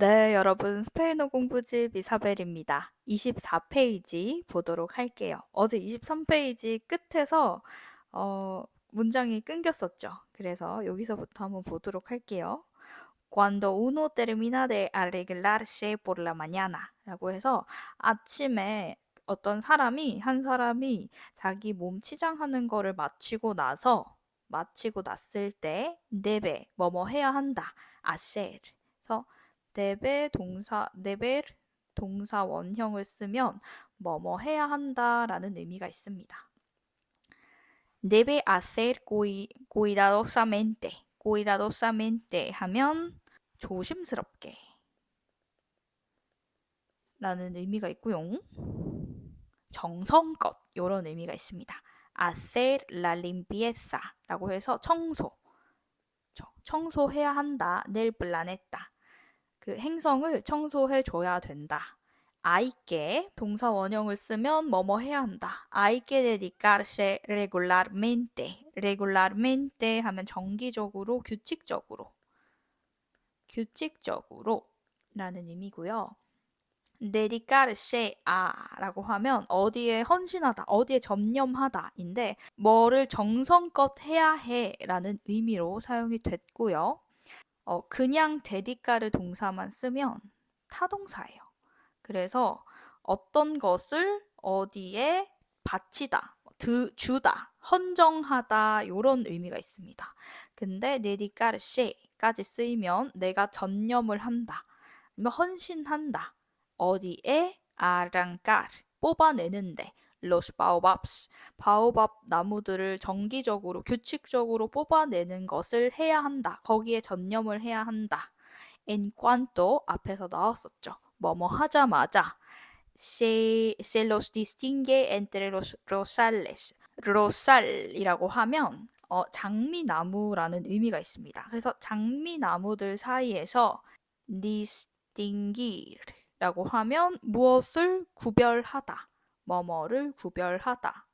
네, 여러분 스페인어 공부집 이사벨입니다. 24페이지 보도록 할게요. 어제 23페이지 끝에서 어, 문장이 끊겼었죠. 그래서 여기서부터 한번 보도록 할게요. Cuando uno termina de arreglarse por la mañana 라고 해서 아침에 어떤 사람이 한 사람이 자기 몸 치장하는 거를 마치고 나서 마치고 났을 때 debe 뭐뭐 해야 한다. hacer. 그래서 debe 동사 debe 동사 원형을 쓰면 뭐뭐 해야 한다라는 의미가 있습니다. debe hacer cui, cuidadosamente. cuidadosamente 하면 조심스럽게 라는 의미가 있고요. 정성껏 이런 의미가 있습니다. hacer la limpieza 라고 해서 청소 청소해야 한다. 낼 플라네타 그 행성을 청소해 줘야 된다. 아이께 동사 원형을 쓰면 뭐뭐 해야 한다. que dedicarse regularmente. regularmente 하면 정기적으로, 규칙적으로. 규칙적으로 라는 의미고요. dedicarse a라고 하면 어디에 헌신하다, 어디에 전념하다인데 뭐를 정성껏 해야 해라는 의미로 사용이 됐고요. 어, 그냥 데디카르 동사만 쓰면 타동사예요. 그래서 어떤 것을 어디에 바치다, 드, 주다, 헌정하다 이런 의미가 있습니다. 근데 네디카르쉐까지 쓰이면 내가 전념을 한다, 헌신한다. 어디에 아랑까르 뽑아내는데 los baobabs 바오밥 나무들을 정기적으로 규칙적으로 뽑아내는 것을 해야 한다. 거기에 전념을 해야 한다. en cuanto 앞에서 나왔었죠. 뭐뭐 하자마자 se, se los distingue entre los rosales. rosal이라고 하면 어, 장미나무라는 의미가 있습니다. 그래서 장미나무들 사이에서 distinguir라고 하면 무엇을 구별하다, 뭐뭐를 구별하다.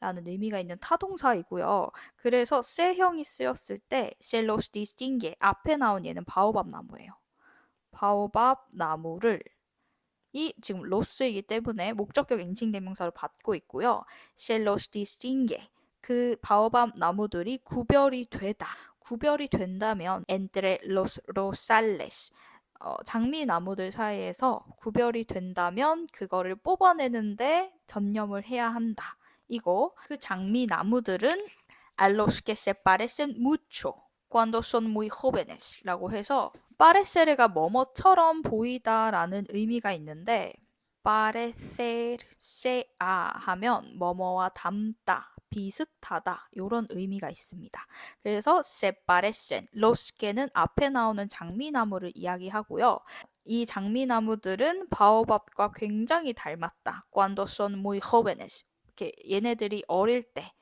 라는 의미가 있는 타동사이고요. 그래서 세형이 쓰였을 때 셀로스 디스팅게 앞에 나온 얘는 바오밥 나무예요. 바오밥 나무를 이 지금 로스이기 때문에 목적격 인칭 대명사로 받고 있고요. 셀로스 디스팅게 그 바오밥 나무들이 구별이 되다. 구별이 된다면 entre los rosales 어, 장미 나무들 사이에서 구별이 된다면 그거를 뽑아내는데 전념을 해야 한다. 이거 그 장미 나무들은 a los que se parecen mucho cuando son muy jóvenes 라고 해서 parecer가 뭐뭐처럼 보이다라는 의미가 있는데 parecerse 하면 뭐뭐와 닮다 비슷하다 이런 의미가 있습니다. 그래서 se parecen, los que는 앞에 나오는 장미나무를 이야기하고요. 이 장미나무들은 바오밥과 굉장히 닮았다. Cuando son muy jóvenes. 이렇게 얘네들이 어릴 때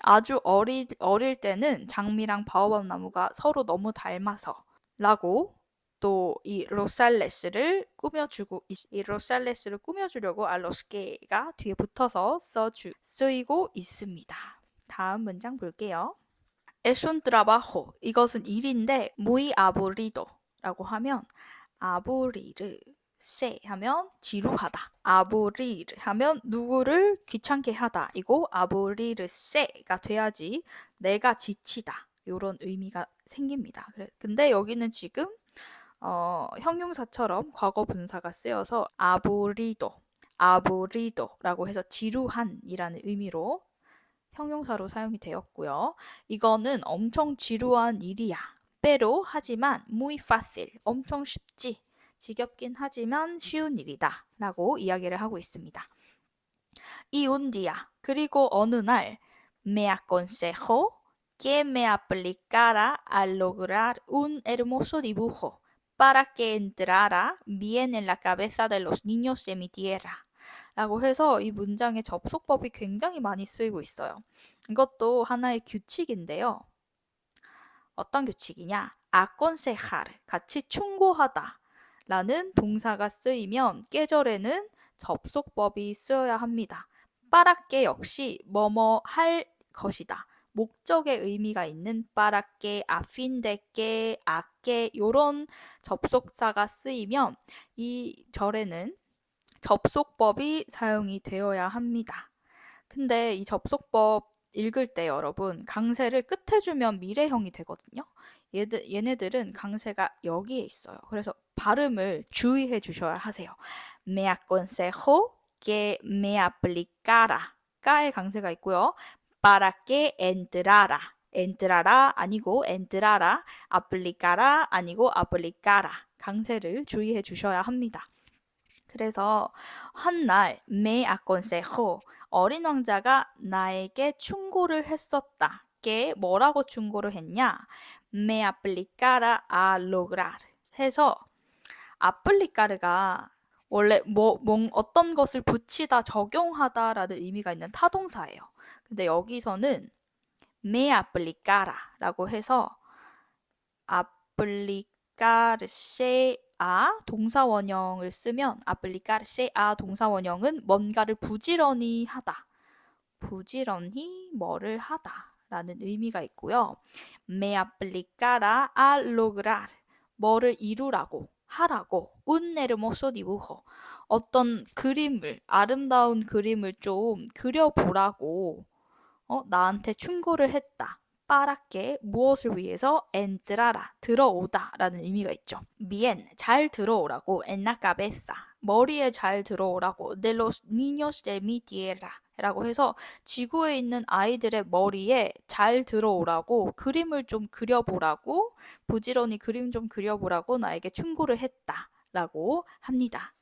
아주 어리, 어릴 때는 장미랑 바오밥 나무가 서로 너무 닮아서 라고 또 이 로살레스를 꾸며주고 이 로살레스를 꾸며주려고 알로스케가 뒤에 붙어서 써주 쓰이고 있습니다. 다음 문장 볼게요. Es un trabajo. 이것은 일인데 muy aburrido라고 하면 아부리르 세 하면 지루하다. 아부리르 하면 누구를 귀찮게 하다. 이고 아부리르 세가 돼야지 내가 지치다. 이런 의미가 생깁니다. 근데 여기는 지금 어, 형용사처럼 과거 분사가 쓰여서 아부리도, 아부리도라고 해서 지루한이라는 의미로 형용사로 사용이 되었고요. 이거는 엄청 지루한 일이야. 빼로 하지만 muy fácil, 엄청 쉽지. 지겹긴 하지만 쉬운 일이다. 라고 이야기를 하고 있습니다. 이 운디야. 그리고 어느 날 me aconsejo que me aplicara a lograr un hermoso dibujo para que entrara bien en la cabeza de los niños de mi tierra. 라고 해서 이 문장의 접속법이 굉장히 많이 쓰이고 있어요. 이것도 하나의 규칙인데요. 어떤 규칙이냐? aconsejar, 같이 충고하다. 라는 동사가 쓰이면 깨절에는 접속법이 쓰여야 합니다. 빠르게 역시 뭐뭐 할 것이다. 목적의 의미가 있는 빠라께, 아핀데께, 아께 요런 접속사가 쓰이면 이 절에는 접속법이 사용이 되어야 합니다. 근데 이 접속법 읽을 때 여러분 강세를 끝에 주면 미래형이 되거든요. 얘들, 얘네들은 강세가 여기에 있어요. 그래서 발음을 주의해 주셔야 하세요. Me aconsejo que me aplicara. 까의 강세가 있고요. Para que entrara. entrara 아니고 entrara. aplicara 아니고 aplicara. 강세를 주의해 주셔야 합니다. 그래서 한 날 me aconsejo 어린 왕자가 나에게 충고를 했었다. 게 뭐라고 충고를 했냐? me aplicara a lograr 해서 aplicar가 원래 뭐, 뭐 어떤 것을 붙이다 적용하다라는 의미가 있는 타동사예요. 근데 여기서는 me aplicara,라고 해서 aplicarse a 동사 원형을 쓰면 aplicarse a 동사 원형은 뭔가를 부지런히 하다. 부지런히 뭐를 하다. 라는 의미가 있고요. me aplicara a lograr 뭐를 이루라고 하라고 hermoso dibujo 어떤 그림을 아름다운 그림을 좀 그려보라고 어, 나한테 충고를 했다. 빠르게 무엇을 위해서 entrara 들어오다 라는 의미가 있죠. bien 잘 들어오라고. en la cabeza 머리에 잘 들어오라고. de los niños de 라고 해서 지구에 있는 아이들의 머리에 잘 들어오라고 그림을 좀 그려보라고 부지런히 그림 좀 그려보라고 나에게 충고를 했다 라고 합니다.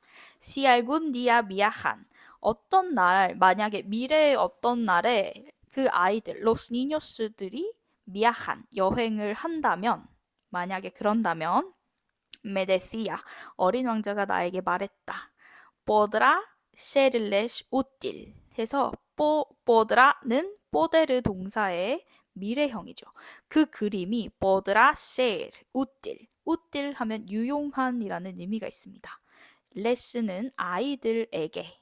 Algún día viajan 어떤 날 만약에 미래의 어떤 날에 그 아이들 los niños들이 viajan 여행을 한다면 만약에 그런다면 decía 어린 왕자가 나에게 말했다. podrá serles útil 해서 뽀, podrá는 poder 동사의 미래형이죠. 그 그림이 podrá ser útil útil 하면 유용한이라는 의미가 있습니다. 레슨은 아이들에게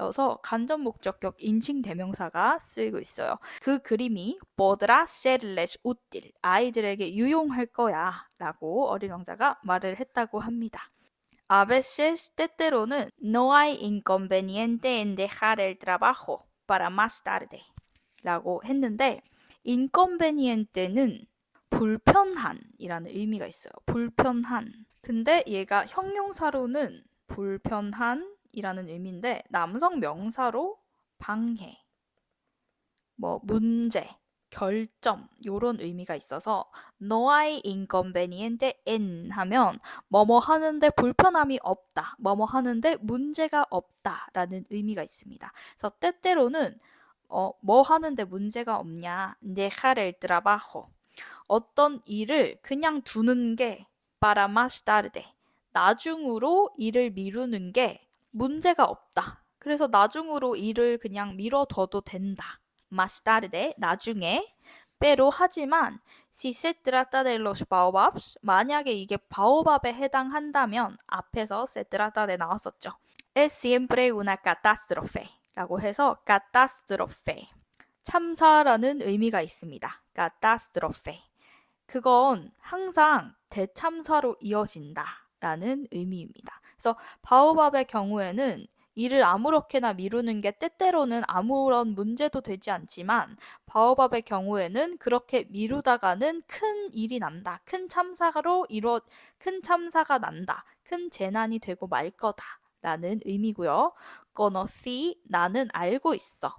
여서 간접 목적격 인칭 대명사가 쓰이고 있어요. 그 그림이 podrá serles útil 아이들에게 유용할 거야라고 어린 왕자가 말을 했다고 합니다. A veces 때때로는 no hay inconveniente en dejar el trabajo para más tarde 라고 했는데 inconveniente는 불편한이라는 의미가 있어요. 불편한. 근데 얘가 형용사로는 불편한이라는 의미인데 남성 명사로 방해, 뭐 문제, 결점 요런 의미가 있어서 hay inconveniente en 하면 뭐뭐 하는데 불편함이 없다. 뭐뭐 하는데 문제가 없다라는 의미가 있습니다. 그래서 때때로는 어, 뭐 하는데 문제가 없냐? el trabajo 어떤 일을 그냥 두는 게 tarde 나중으로 일을 미루는 게 문제가 없다. 그래서 나중으로 일을 그냥 미뤄둬도 된다. Más tarde 나중에 pero 하지만 si se trata de los baobabs 만약에 이게 바오밥에 해당한다면 앞에서 se trata de 나왔었죠. es siempre una catástrofe 라고 해서 catástrofe 참사라는 의미가 있습니다. catástrofe 그건 항상 대참사로 이어진다 라는 의미입니다. 그래서 바오밥의 경우에는 일을 아무렇게나 미루는 게 때때로는 아무런 문제도 되지 않지만 바오밥의 경우에는 그렇게 미루다가는 큰 일이 난다. 큰 참사로 이루어 큰 참사가 난다. 큰 재난이 되고 말 거다 라는 의미고요. conocí 나는 알고 있어.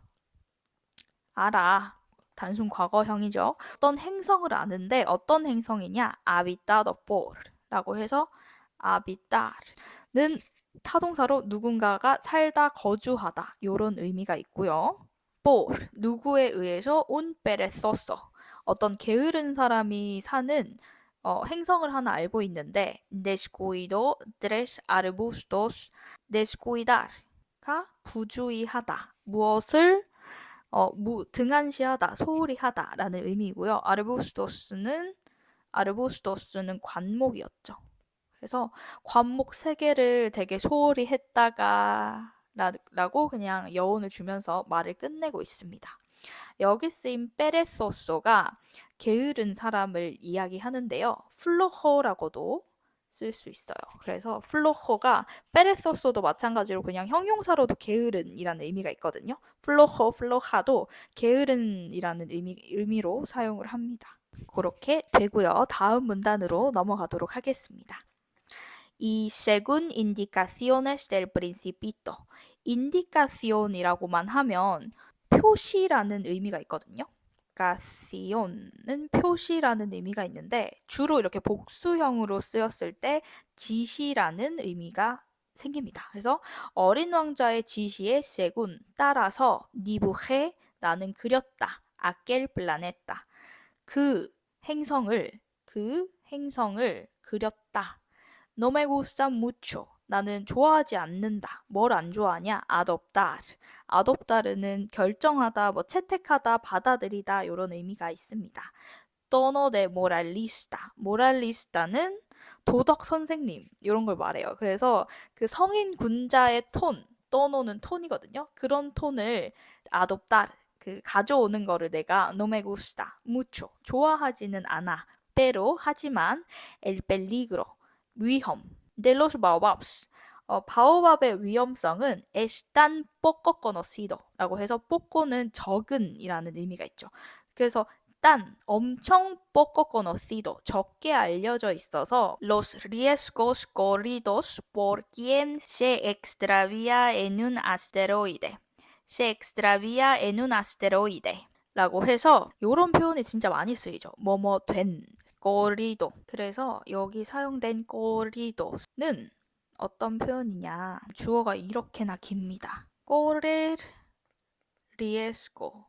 알아. 단순 과거형이죠. 어떤 행성을 아는데 어떤 행성이냐? por라고 해서 habitar는 타동사로 누군가가 살다 거주하다 이런 의미가 있고요. por 누구에 의해서 un perezoso 어떤 게으른 사람이 사는 어, 행성을 하나 알고 있는데 descuido tres arbustos descuidar가 부주의하다 무엇을 어, 무, 등한시하다 소홀히 하다라는 의미고요. 아르부스토스는 아르부스토스는 관목이었죠. 그래서 관목 세 개를 되게 소홀히 했다가 라고 그냥 여운을 주면서 말을 끝내고 있습니다. 여기 쓰인 perezoso가 게으른 사람을 이야기하는데요. 플로호라고도 쓸 수 있어요. 그래서 플로호가 perezoso도 마찬가지로 그냥 형용사로도 게으른이라는 의미가 있거든요. 플로호, 플로하도 게으른이라는 의미, 의미로 사용을 합니다. 그렇게 되고요. 다음 문단으로 넘어가도록 하겠습니다. Y según indicaciones del principito. indicacion이라고만 하면 표시라는 의미가 있거든요. indicacion은 표시라는 의미가 있는데 주로 이렇게 복수형으로 쓰였을 때 지시라는 의미가 생깁니다. 그래서 어린 왕자의 지시에 según 따라서 dibujé 나는 그렸다. aquel planeta 그 행성을 그 행성을 그렸다. No me gusta mucho. 나는 좋아하지 않는다. 뭘 안 좋아하냐? adoptar. adoptar는 결정하다, 뭐 채택하다, 받아들이다 이런 의미가 있습니다. tono de moralista. moralista는 도덕 선생님 이런 걸 말해요. 그래서 그 성인 군자의 톤, tono는 톤이거든요. 그런 톤을 adoptar 그 가져오는 거를 내가 no me gusta mucho 좋아하지는 않아. pero 하지만 el peligro 위험 de los baobabs 어, 바오밥의 위험성은 tan poco conocido라고 해서 poco는 적은이라는 의미가 있죠. 그래서 딴 엄청 conocido 적게 알려져 있어서 los riesgos corridos por quien se extravía en un asteroide se extravía en un asteroide 라고 해서 이런 표현이 진짜 많이 쓰이죠. 뭐뭐 된 꼬리도. 그래서 여기 사용된 꼬리도는 어떤 표현이냐. 주어가 이렇게나 깁니다. 꼬레 리에스코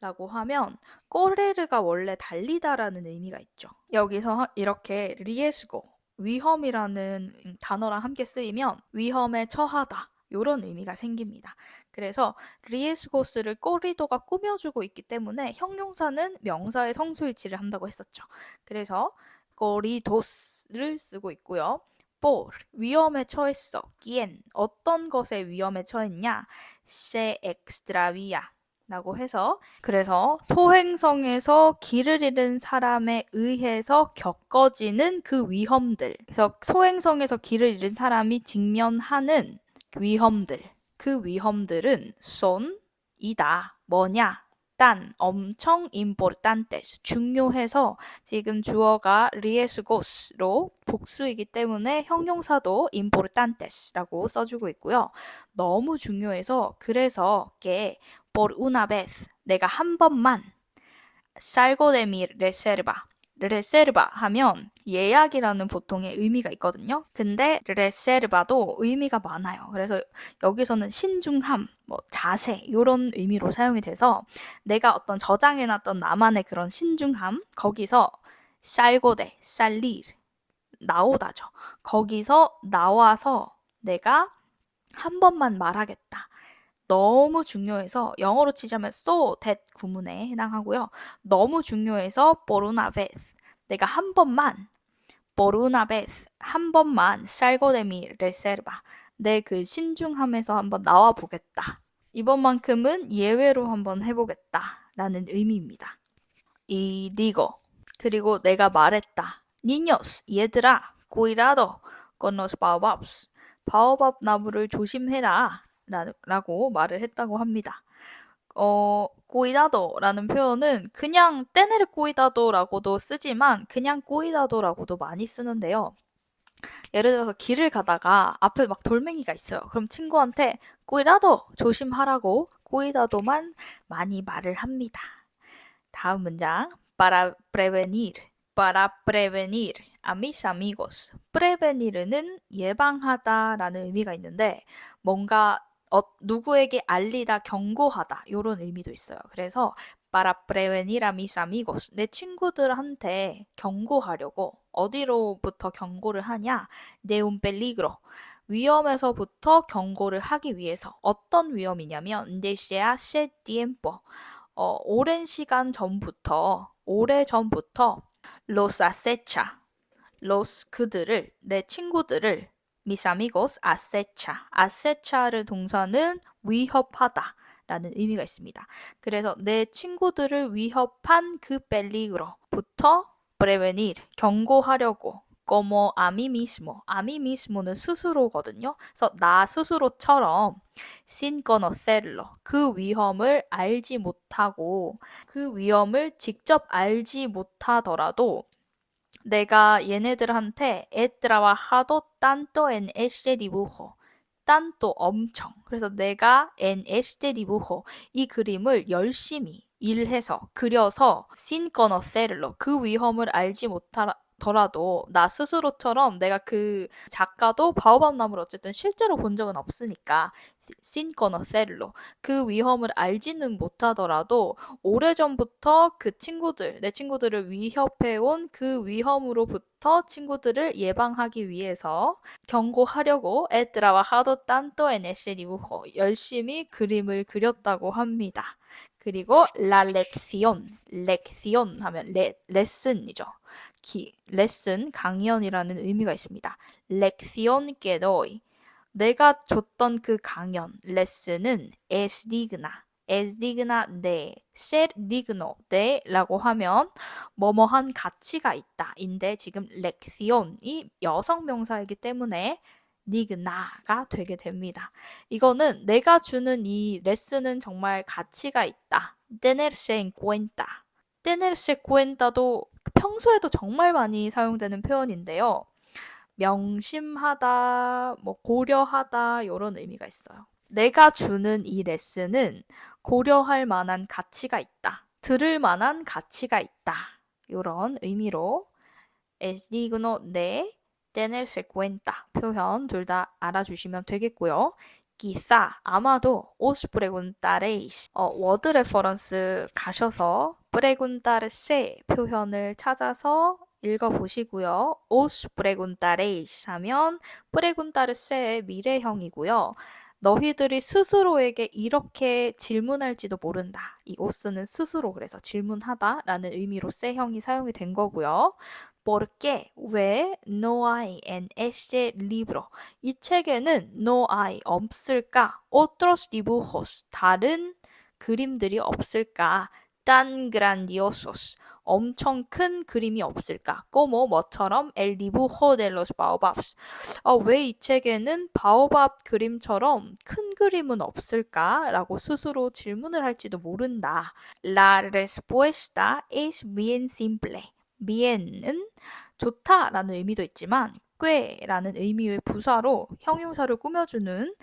라고 하면 꼬레르가 원래 달리다라는 의미가 있죠. 여기서 이렇게 리에스고 위험이라는 단어랑 함께 쓰이면 위험에 처하다 이런 의미가 생깁니다. 그래서 리에스고스를 꼬리도가 꾸며주고 있기 때문에 형용사는 명사의 성수일치를 한다고 했었죠. 그래서 꼬리도스를 쓰고 있고요. 볼 위험에 처했어. quien 어떤 것에 위험에 처했냐? se extravía 라고 해서 그래서 소행성에서 길을 잃은 사람에 의해서 겪어지는 그 위험들 그래서 소행성에서 길을 잃은 사람이 직면하는 위험들 그 위험들은 son이다. 뭐냐? 딴 엄청 importantes 중요해서 지금 주어가 riesgos로 복수이기 때문에 형용사도 importantes라고 써주고 있고요. 너무 중요해서 그래서 que por una vez 내가 한 번만 salgo de mi reserva 레세르바 하면 예약이라는 보통의 의미가 있거든요. 근데 레세르바도 의미가 많아요. 그래서 여기서는 신중함, 뭐 자세 이런 의미로 사용이 돼서 내가 어떤 저장해놨던 나만의 그런 신중함 거기서 쌀고대, 쌀릴 나오다죠. 거기서 나와서 내가 한 번만 말하겠다. 너무 중요해서 영어로 치자면 so that 구문에 해당하고요. 너무 중요해서 por una vez 내가 한 번만 por una vez 한 번만 salgo de mi reserva 내 그 신중함에서 한번 나와 보겠다. 이번만큼은 예외로 한번 해보겠다. 라는 의미입니다. 이 리고 그리고 내가 말했다. niños 얘들아 cuidado con los baobabs 바오밥 나무를 조심해라 라고 말을 했다고 합니다. 어, 꼬이다도라는 표현은 그냥 떼네르 꼬이다도라고도 쓰지만 그냥 꼬이다도라고도 많이 쓰는데요. 예를 들어서 길을 가다가 앞에 막 돌멩이가 있어요. 그럼 친구한테 꼬이다도 조심하라고 꼬이다도만 많이 말을 합니다. 다음 문장 para prevenir para prevenir a mis amigos. prevenir는 예방하다라는 의미가 있는데 뭔가 어, 누구에게 알리다, 경고하다 이런 의미도 있어요. 그래서 para prevenir a mis amigos 내 친구들한테 경고하려고 어디로부터 경고를 하냐? de un peligro 위험에서부터 경고를 하기 위해서 어떤 위험이냐면 desde hace tiempo 어, 오랜 시간 전부터 오래 전부터 los acecha los 그들을 내 친구들을 mis amigos acecha. acecha를 동사는 위협하다 라는 의미가 있습니다. 그래서 내 친구들을 위협한 그 펠리그로부터 prevenir 경고하려고 como a mí mismo. a mí mismo는 스스로거든요. 그래서 나 스스로처럼 sin conocerlo. 그 위험을 알지 못하고 그 위험을 직접 알지 못하더라도 내가 얘네들한테 he trabajado tanto en este dibujo. tanto 엄청. 그래서 내가 en este dibujo 이 그림을 열심히 일해서 그려서 sin conocerlo 그 위험을 알지 못하더라도 나 스스로처럼 내가 그 작가도 바오밥 나무를 어쨌든 실제로 본 적은 없으니까 sin conocerlo 그 위험을 알지는 못하더라도 오래전부터 그 친구들 내 친구들을 위협해온 그 위험으로부터 친구들을 예방하기 위해서 경고하려고 tanto en ese dibujo 열심히 그림을 그렸다고 합니다. 그리고 la lección, lección 하면 레, 레슨이죠. 기, 레슨, 강연이라는 의미가 있습니다. que doy. 내가 줬던 그 강연, 레슨은 digna de ser digno de라고 하면 뭐뭐한 가치가 있다. 인데 지금 lección이 여성 명사이기 때문에 digna가 되게 됩니다. 이거는 내가 주는 이 레슨은 정말 가치가 있다. tenerse tenerse cuenta도 평소에도 정말 많이 사용되는 표현인데요. 명심하다, 뭐 고려하다 이런 의미가 있어요. 내가 주는 이 레슨은 고려할 만한 가치가 있다. 들을 만한 가치가 있다. 이런 의미로 es digno de tenerse cuenta 표현 둘 다 알아주시면 되겠고요. quizá 아마도 os preguntaréis 어, 워드 레퍼런스 가셔서 preguntarse 표현을 찾아서 읽어보시고요. os preguntaréis 하면 preguntarse의 미래형이고요. 너희들이 스스로에게 이렇게 질문할지도 모른다. 이 os는 스스로 그래서 질문하다라는 의미로 세형이 사용이 된 거고요. ¿Por qué? 왜 no hay en este libro? 이 책에는 no hay 없을까? otros dibujos 다른 그림들이 없을까? Tan grandiosos 엄청 큰 그림이 없을까? como 뭐처럼 el dibujo de los baobabs 어, 왜 이 책에는 바오밥 그림처럼 큰 그림은 없을까? 라고 스스로 질문을 할지도 모른다. La respuesta es bien simple. bien은 좋다라는 의미도 있지만 꽤라는 의미의 부사로 형용사를 꾸며주는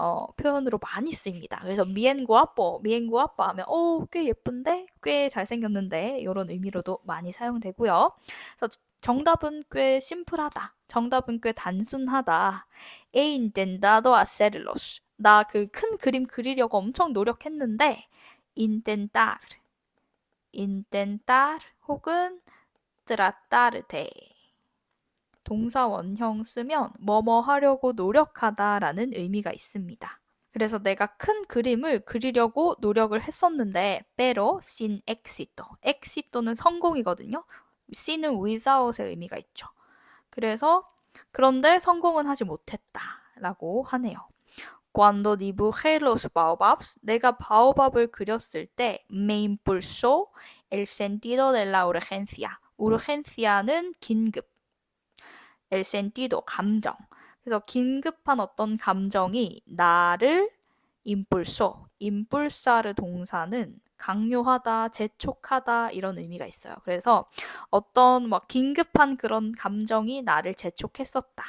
어, 표현으로 많이 쓰입니다. 그래서 미엔고아뽀, 미엔고아빠 하면 오, 꽤 예쁜데, 꽤 잘생겼는데 이런 의미로도 많이 사용되고요. 그래서 정답은 꽤 심플하다. 정답은 꽤 단순하다. E intentado hacerlos. 나그 큰 그림 그리려고 엄청 노력했는데 intentar, intentar 혹은 de 동사 원형 쓰면 뭐뭐 하려고 노력하다라는 의미가 있습니다. 그래서 내가 큰 그림을 그리려고 노력을 했었는데 pero sin éxito. éxito는 성공이거든요. sin은 without의 의미가 있죠. 그래서 그런데 성공은 하지 못했다라고 하네요. Cuando dibujé los baobabs, 내가 바오밥을 그렸을 때 me impulsó el sentido de la urgencia. urgencia는 긴급. El sentido 감정. 그래서 긴급한 어떤 감정이 나를 impulso, impulsar 동사는 강요하다, 재촉하다 이런 의미가 있어요. 그래서 어떤 막 긴급한 그런 감정이 나를 재촉했었다.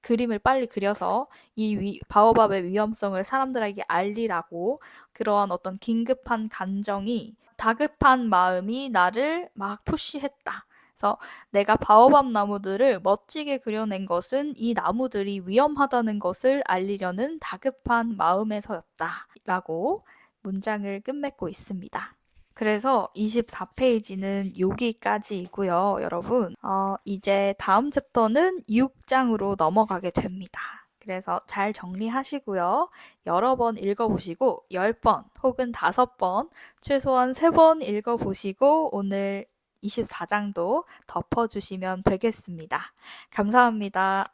그림을 빨리 그려서 이 위, 바오밥의 위험성을 사람들에게 알리라고 그러한 어떤 긴급한 감정이 다급한 마음이 나를 막 푸시했다. 그래서 내가 바오밥 나무들을 멋지게 그려낸 것은 이 나무들이 위험하다는 것을 알리려는 다급한 마음에서였다. 라고 문장을 끝맺고 있습니다. 그래서 24페이지는 여기까지이고요, 여러분. 어, 이제 다음 챕터는 6장으로 넘어가게 됩니다. 그래서 잘 정리하시고요. 여러 번 읽어보시고 10번 혹은 5번, 최소한 3번 읽어보시고 오늘 24장도 덮어주시면 되겠습니다. 감사합니다.